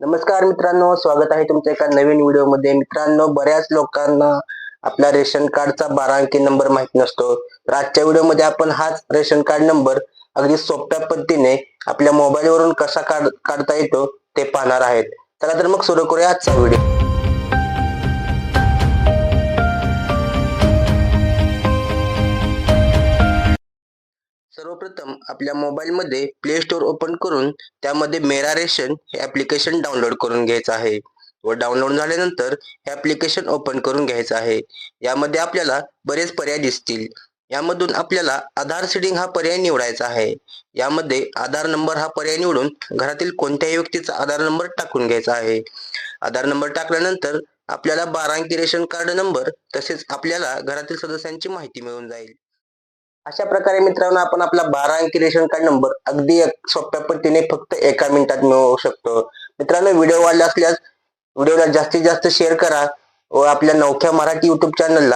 नमस्कार मित्रांनो स्वागत आहे तुमच्या एका नवीन व्हिडिओमध्ये. मित्रांनो बऱ्याच लोकांना आपला रेशन कार्डचा बारा अंकी नंबर माहीत नसतो. तर आजच्या व्हिडिओमध्ये आपण हाच रेशन कार्ड नंबर अगदी सोप्या पद्धतीने आपल्या मोबाईलवरून कसा काढ काढता येतो ते पाहणार आहेत. चला तर मग सुरू करूया आजचा व्हिडिओ. सर्वप्रथम आपल्या मोबाईलमध्ये प्ले स्टोअर ओपन करून त्यामध्ये मेरा रेशन हे ऍप्लिकेशन डाउनलोड करून घ्यायचं आहे. व डाउनलोड झाल्यानंतर हे ऍप्लिकेशन ओपन करून घ्यायचं आहे. यामध्ये आपल्याला बरेच पर्याय दिसतील. यामधून आपल्याला आधार सेटिंग हा पर्याय निवडायचा आहे. यामध्ये आधार नंबर हा पर्याय निवडून घरातील कोणत्याही व्यक्तीचा आधार नंबर टाकून घ्यायचा आहे. आधार नंबर टाकल्यानंतर आपल्याला बारा अंकी रेशन कार्ड नंबर तसेच आपल्याला घरातील सदस्यांची माहिती मिळून जाईल. अशा प्रकारे मित्रांनो आपण आपला बारा अंकी रेशन कार्ड नंबर अगदी एक सोप्या पद्धतीने फक्त एका मिनिटात मिळवू शकतो. मित्रांनो व्हिडिओ वाढला असल्यास व्हिडिओला जास्तीत जास्त शेअर करा व आपल्या नवख्या मराठी युट्यूब चॅनलला